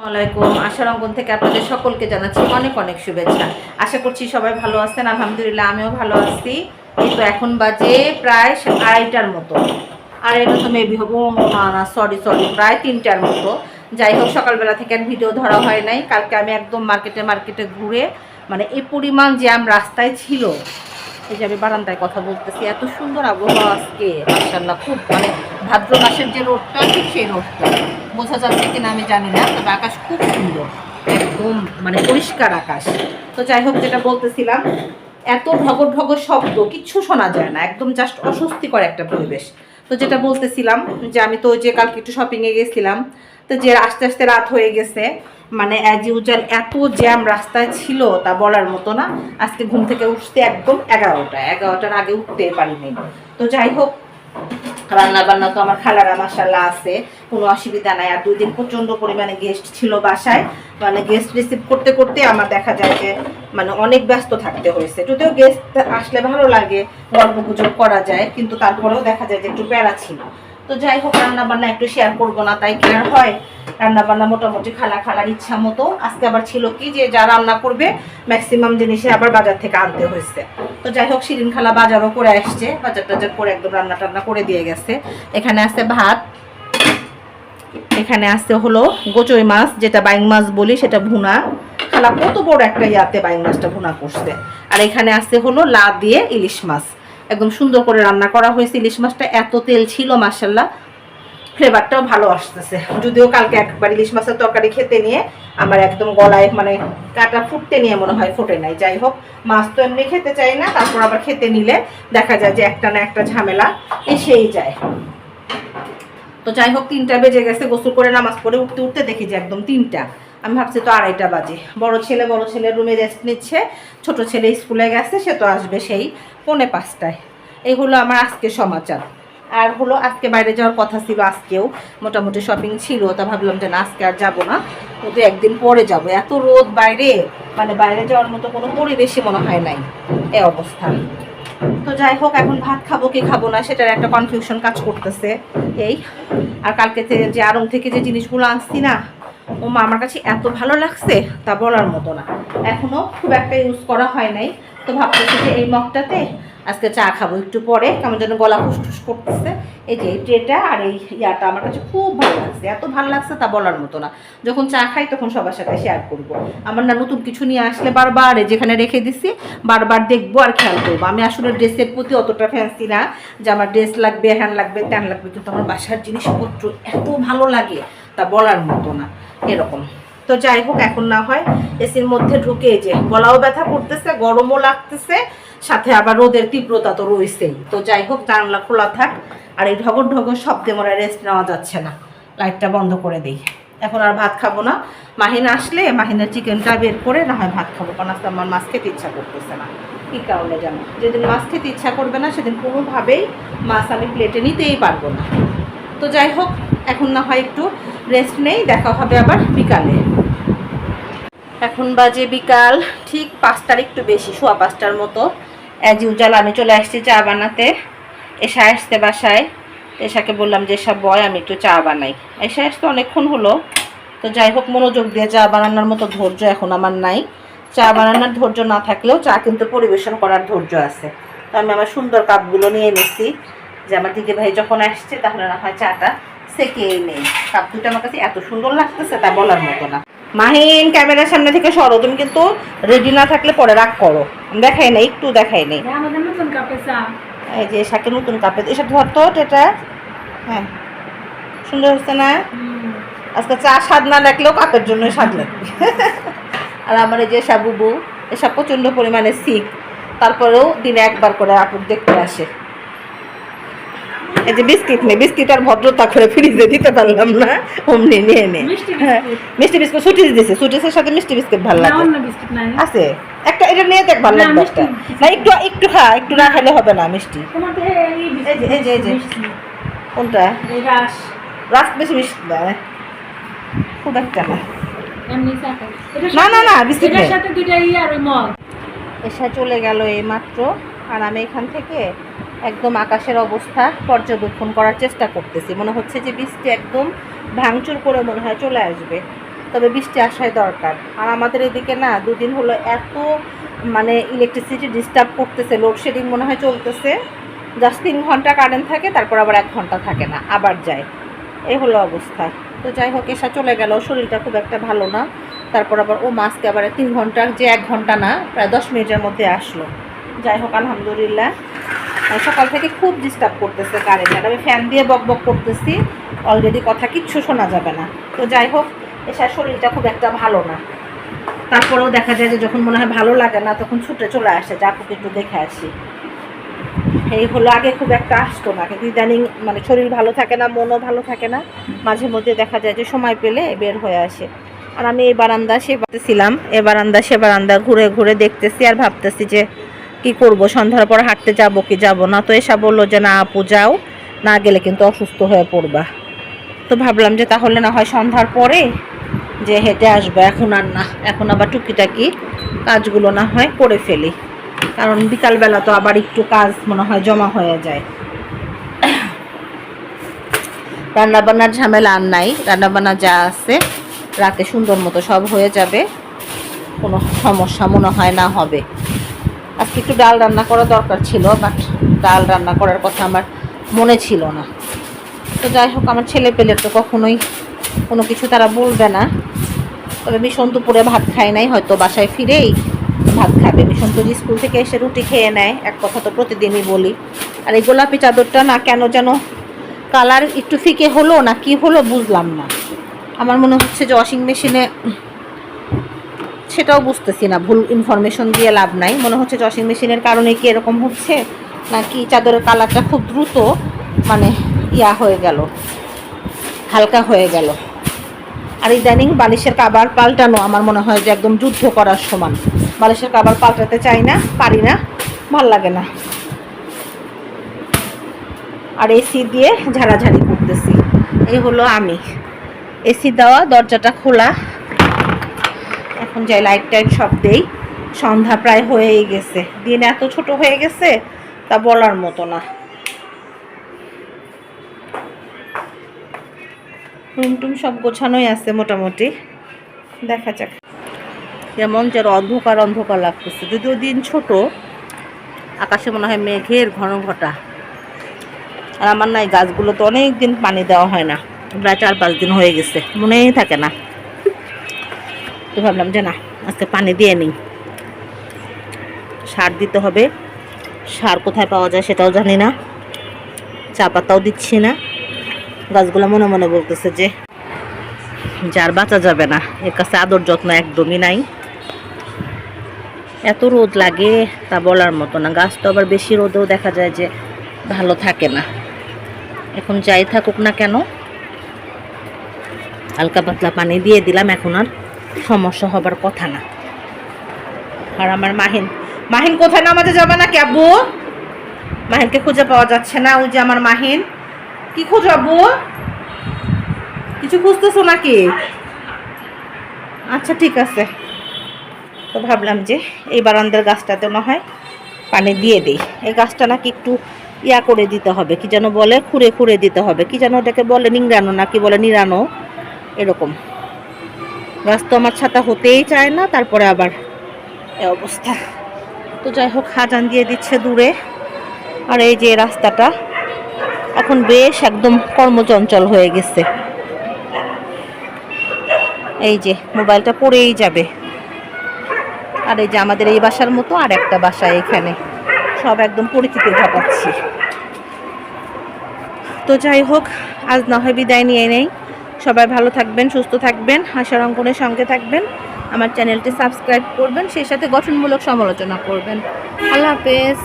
আসসালামাইকুম আশার অঙ্গন থেকে আপনাদের সকলকে জানাচ্ছি অনেক অনেক শুভেচ্ছা। আশা করছি সবাই ভালো আছেন। আলহামদুলিল্লাহ, আমিও ভালো আছি। কিন্তু এখন বাজে প্রায় আড়াইটার মতো। আড়াইটা তো মেবি হব, না সরি সরি প্রায় তিনটার মতো। যাই হোক, সকালবেলা থেকে আর ভিডিও ধরা হয় নাই। কালকে আমি একদম মার্কেটে মার্কেটে ঘুরে মানে এই পরিমাণ জ্যাম রাস্তায় ছিল, এই যে আমি বারান্দায় কথা বলতেছি, এত সুন্দর আবহাওয়া আজকে মাসাল্লাহ খুব মানে ভাদ্র মাসের যে রোডটা ঠিক সেই রোডটা বোঝা যাচ্ছে কিনা আমি জানি না, তবে আকাশ খুব সুন্দর, একদম মানে পরিষ্কার আকাশ। তো যাই হোক, যেটা বলতেছিলাম, এত ঢগর ঢগর শব্দ, কিচ্ছু শোনা যায় না, একদম জাস্ট অস্বস্তিকর একটা পরিবেশ। তো যেটা বলতেছিলাম যে আমি তো যে কালকে একটু শপিংয়ে গেছিলাম, তো যে আস্তে আস্তে রাত হয়ে গেছে মানে অ্যাজ ইউজাল এত জ্যাম রাস্তায় ছিল তা বলার মতো না। আজকে ঘুম থেকে উঠতে একদম এগারোটা এগারোটার আগে উঠতে পারিনি। তো যাই হোক রান্না বান্না তো আমার খালারা মাসাল্লাহ আছে, কোনো অসুবিধা নাই। আর দুই দিন প্রচণ্ড পরিমাণে গেস্ট ছিল বাসায় মানে গেস্ট রিসিভ করতে করতে আমার দেখা যায় যে মানে অনেক ব্যস্ত থাকতে হয়েছে। যদিও গেস্ট আসলে ভালো লাগে গল্প গুজব করা যায়, কিন্তু তারপরেও দেখা যায় যে একটু প্যারা ছিল। তো যাই হোক রান্না বান্না একটু শেয়ার করব না, তাই কেয়ার হয়? রান্না বান্না মোটামুটি খালা খালার ইচ্ছা মতো। আজকে আবার ছিল কি যে, যা রান্না করবে ম্যাক্সিমাম জিনিসে আবার বাজার থেকে আনতে হয়েছে। তো যাই হোক শিরিন খালা বাজারও করে আসছে। বাজার টাজার করে একদম রান্না টান্না করে দিয়ে গেছে। এখানে আছে ভাত, এখানে আছে হলো গোচই মাছ, যেটা বাইং মাছ বলি, সেটা ভুনা। খালা কত বড় একটা ইয়াতে বাইং মাছটা ভুনা করছে। আর এখানে আছে হলো লা দিয়ে ইলিশ মাছ। একদম সুন্দর করে রান্না করা হয়েছে। ইলিশ মাছটা এত তেল ছিল মাসাল্লাহ ফ্লেভারটাও ভালো আসতেছে। যদিও কালকে একবার ইলিশ মাছের তরকারি খেতে নিয়ে আমার একদম গলায় মানে কাটা ফুটতে নিয়ে মনে হয় ফুটে নাই। যাই হোক, মাছ তো এমনি খেতে চাই না, তারপর আবার খেতে নিলে দেখা যায় যে একটা না একটা ঝামেলা এসেই যায়। তো যাই হোক, তিনটা বেজে গেছে, গোসল করে নামাজ পড়ে উঠতে উঠতে দেখি যে একদম তিনটা। আমি ভাবছি তো আড়াইটা বাজে। বড় ছেলে বড় ছেলে রুমে রেস্ট নিচ্ছে, ছোট ছেলে স্কুলে গেছে, সে তো আসবে সেই পৌনে পাঁচটায়। এই হলো আমার আজকে সমাচার। আর হলো আজকে বাইরে যাওয়ার কথা ছিল আজকেও। মোটামুটি শপিং ছিল, তা ভাবলাম যে না, আজকে আর যাব না। কিন্তু একদিন পরে যাব। এত রোদ বাইরে মানে বাইরে যাওয়ার মতো কোনো পরিবেশই মনে হয় নাই। এই অবস্থা। তো যাই হোক, এখন ভাত খাব কি খাব না, সেটার একটা কনফিউশন কাজ করতেছে। এই, আর কালকে যে- আরং থেকে যে জিনিসগুলো আনছি না, ও মা, আমার কাছে এত ভালো লাগছে, তা বলার মতো না। এখনও খুব একটা ইউজ করা হয় নাই। তো ভাবতেছি যে এই মগটাতে আজকে চা খাব একটু পরে কেমন যেন গলা ফুসফুস করতেছে। এই যে এই ট্রেটা আর এই ইয়াটা আমার কাছে খুব ভালো লাগছে। এত ভালো লাগছে তা বলার মতো না। যখন চা খাই তখন সবার সাথে শেয়ার করব। আমার না নতুন কিছু নিয়ে আসলে বারবার যেখানে রেখে দিছি, বারবার দেখব আর খেয়াল করব। আমি আসলে ড্রেসের প্রতি অতটা ফ্যান্সি না যে আমার ড্রেস লাগবে হ্যান লাগবে ত্যান লাগবে, কিন্তু আমার বাসার জিনিসপত্র এত ভালো লাগে তা বলার মতো না। এরকম। তো যাই হোক, এখন না হয় এসির মধ্যে ঢুকে যে গলাও ব্যথা করতেছে, গরমও লাগতেছে। সাথে আবার রোদের তীব্রতা তো রয়েছেই। তো যাই হোক, জানলা খোলা থাক, আর এই ঢগর ঢগর শব্দে মনে রেস্ট নেওয়া যাচ্ছে না। লাইটটা বন্ধ করে দিই। এখন আর ভাত খাব না। মাহিন আসলে, মাহিনের চিকেনটা বের করে, না হয় ভাত খাব, কারণ আজকে আমার মাছ খেতে ইচ্ছা করতেছে না। কী কারণে জানো? যেদিন মাছ খেতে ইচ্ছা করবে না, সেদিন কোনোভাবেই মাছ আমি প্লেটে নিতেই পারব না। তো যাই হোক, এখন না হয় একটু রেস্ট নেই, দেখা হবে আবার বিকালে। এখন বাজে বিকাল, ঠিক পাঁচটার একটু বেশি, সোয়া পাঁচটার মতো। অ্যাজ ইউজাল আমি চলে আসছি চা বানাতে। এসা আসতে বাসায়। এসাকে বললাম যে সব বয়, আমি একটু চা বানাই। এসা আসতে অনেকক্ষণ হলো। তো যাই হোক, মনোযোগ দিয়ে চা বানানোর মতো ধৈর্য এখন আমার নাই। চা বানানোর ধৈর্য না থাকলেও চা কিন্তু পরিবেশন করার ধৈর্য আছে। তো আমি আমার সুন্দর কাপগুলো নিয়ে নিচ্ছি যে আমার দিদি ভাই যখন আসছে, তাহলে না হয় চাটা সেকে নেই। কাপ দুটো আমার কাছে এত সুন্দর লাগতেছে তা বলার মতো না। মাহিন ক্যামেরার সামনে থেকে সরো। তুমি কিন্তু রেডি না থাকলে পরে রাগ করো। দেখাই না একটু দেখাই নেই। নতুন কাপে এই যে শাকে নতুন কাপে এসব ধরতো এটা হ্যাঁ। সুন্দর হচ্ছে না? আজকে চা স্বাদ না লাগলেও কাপের জন্য স্বাদ লাগবে। আর আমার এই যে সাবুবু এসব প্রচণ্ড পরিমাণে শিখ তারপরেও দিনে একবার করে আপুর দেখতে আসে। এই যে বিস্কিট নেই বিস্কিট আর ভদ্রতা করে ফ্রিজে দিতে পারলাম না অমনি নিয়ে নে। মিষ্টি হ্যাঁ বিস্কুট। দিছে সুটিসের সাথে মিষ্টি বিস্কুট ভালো লাগে। আছে? একটা এটা নিয়ে দেখ ভালো লাগবে একটা। না একটু একটু খা একটু না খেলে হবে না মিষ্টি। এই যে এই যে কোনটা? রাস। বেশি মিষ্টি দেয় খুব একটা না। না, না, না, বিস্কিট এসা চলে গেল এই মাত্র আর আমি এখান থেকে একদম আকাশের অবস্থা পর্যবেক্ষণ করার চেষ্টা করতেছি। মনে হচ্ছে যে বৃষ্টি একদম ভাঙচুর করে মনে হয় চলে আসবে। তবে বৃষ্টি আসাই দরকার। আর আমাদের এদিকে না দুদিন হলো এত মানে ইলেকট্রিসিটি ডিস্টার্ব করতেছে লোডশেডিং মনে হয় চলতেছে। জাস্ট তিন ঘণ্টা কারেন্ট থাকে, তারপর আবার এক ঘণ্টা থাকে না, আবার যায়। এই হলো অবস্থা। তো যাই হোক, এসা চলে গেল, শরীরটা খুব একটা ভালো না। তারপর আবার ও মাস্কে আবার তিন ঘণ্টা, যে এক ঘণ্টা না, প্রায় দশ মিনিটের মধ্যে আসলো। যাই হোক, আলহামদুলিল্লাহ। সকাল থেকে খুব ডিস্টার্ব করতেছে কারেন্ট আর আমি ফ্যান দিয়ে বক বক করতেছি অলরেডি কথা কিচ্ছু শোনা যাবে না। তো যাই হোক এসার শরীরটা খুব একটা ভালো না। তারপরেও দেখা যায় যে যখন মনে হয় ভালো লাগে না, তখন ছুটে চলে আসে। যা আপুকে একটু দেখে আসি। এই হলো আগে খুব একটা আসতো না, কিন্তু ইদানিং মানে শরীর ভালো থাকে না, মনও ভালো থাকে না। মাঝে মধ্যে দেখা যায় যে সময় পেলে বের হয়ে আসে। আর আমি এই বারান্দা সে ছিলাম। এ বারান্দা সে বারান্দা ঘুরে ঘুরে দেখতেছি আর ভাবতেছি যে কি করব? সন্ধ্যার পর হাঁটতে যাব কি যাব না? তো এসা বলল যে, না আপু, যাও। না গেলে কিন্তু অসুস্থ হয়ে পড়বা। তো ভাবলাম যে, তাহলে না হয় সন্ধ্যার পরে যে, হেঁটে আসব। এখন আর না। এখন আবার টুকিটাকি কাজগুলো না হয় করে ফেলি। কারণ বিকালবেলা তো আবার একটু কাজ মনে হয় জমা হয়ে যায়। রান্নাবান্নার ঝামেলা আর নাই। রান্নাবান্না যা আছে, রাতে সুন্দর মতো সব হয়ে যাবে। কোনো সমস্যা মনে হয় না হবে। আজকে একটু ডাল রান্না করা দরকার ছিল বাট ডাল রান্না করার কথা আমার মনে ছিল না। তো যাই হোক, আমার ছেলে পেলে তো কখনোই কোনো কিছু তারা বলবে না। তবে মিশন দুপুরে ভাত খায় নাই, হয়তো বাসায় ফিরেই ভাত খাবে। মিশন তো স্কুল থেকে এসে রুটি খেয়ে নেয়, এক কথা তো প্রতিদিনই বলি। আর এই গোলাপি চাদরটা না কেন যেন কালার একটু ফিকে হলো না কি হলো বুঝলাম না। আমার মনে হচ্ছে যে ওয়াশিং মেশিনে সেটাও বুঝতেছি না, ভুল ইনফরমেশন দিয়ে লাভ নাই। মনে হচ্ছে ওয়াশিং মেশিনের কারণে কি এরকম হচ্ছে, নাকি চাদরের কালারটা খুব দ্রুত মানে ইয়া হয়ে গেল, হালকা হয়ে গেল। আর ইদানিং বালিশের কাবার পাল্টানো আমার মনে হয় যে একদম যুদ্ধ করার সমান। বালিশের কাবার পাল্টাতে চাই না, পারি না, ভালো লাগে না। আর এসি দিয়ে ঝাড়াঝাড়ি করতেছি, এই হলো আমি। এসি দেওয়া, দরজাটা খোলা এখন যাই লাইট টাইট সব দেই। সন্ধ্যা প্রায় হয়েই গেছে। দিন এত ছোট হয়ে গেছে, তা বলার মতো না। রুম টুম সব গোছানোই আছে মোটামুটি। দেখা যাক। যেমন যে অন্ধকার অন্ধকার লাগতেছে। যদিও দিন ছোট, আকাশে মনে হয় মেঘের ঘন ঘটা আর আমার না এই গাছগুলো তো অনেক দিন পানি দেওয়া হয় না। প্রায় চার পাঁচ দিন হয়ে গেছে। মনেই থাকে না। তো ভাবলাম যে না, আজকে পানি দিয়ে নিই। সার দিতে হবে। সার কোথায় পাওয়া যায় সেটাও জানি না। চা পাতাও দিচ্ছি না। গাছগুলো মনে মনে বলতেছে যে যার বাঁচা যাবে না। এর কাছে আদর যত্ন একদমই নাই। এত রোদ লাগে তা বলার মতো না। গাছ তো আবার বেশি রোদেও দেখা যায় যে ভালো থাকে না। এখন যাই থাকুক না কেন। হালকা পাতলা পানি দিয়ে দিলাম এখন আর। সমস্যা হবার কথা না। আর আমার মাহিন মাহিন কোথায় নামাজে যাবে না ক্যাবু মাহিনকে খুঁজে পাওয়া যাচ্ছে না, ওই যে আমার মাহিন। কি খোঁজাবো কিছু খুঁজতেছো নাকি? আচ্ছা ঠিক আছে। তো ভাবলাম যে এই বারান্দার গাছটাতে না হয় পানি দিয়ে দিই। এই গাছটা নাকি একটু ইয়া করে দিতে হবে, কি যেন বলে, খুঁড়ে খুঁড়ে দিতে হবে। কি যেন ওটাকে বলে নিংড়ানো, নাকি বলে নিরানো এরকম। গাছ তো আমার ছাতা হতেই চায় না, তারপরে আবার এ অবস্থা। তো যাই হোক, হাজান দিয়ে দিচ্ছে দূরে। আর এই যে রাস্তাটা, এখন বেশ একদম কর্মচঞ্চল হয়ে গেছে। এই যে, মোবাইলটা পড়েই যাবে। আর এই যে আমাদের এই বাসার মতো আর একটা বাসা এখানে। সব একদম পরিচিতি ঘটাচ্ছি তো যাই হোক, আজ না হয় বিদায় নিয়ে নেই। সবাই ভালো থাকবেন, সুস্থ থাকবেন, হাসার অঙ্কনের সঙ্গে থাকবেন। আমার চ্যানেলটি সাবস্ক্রাইব করবেন, সেই সাথে গঠনমূলক সমালোচনা করবেন। আল্লাহ হাফেজ।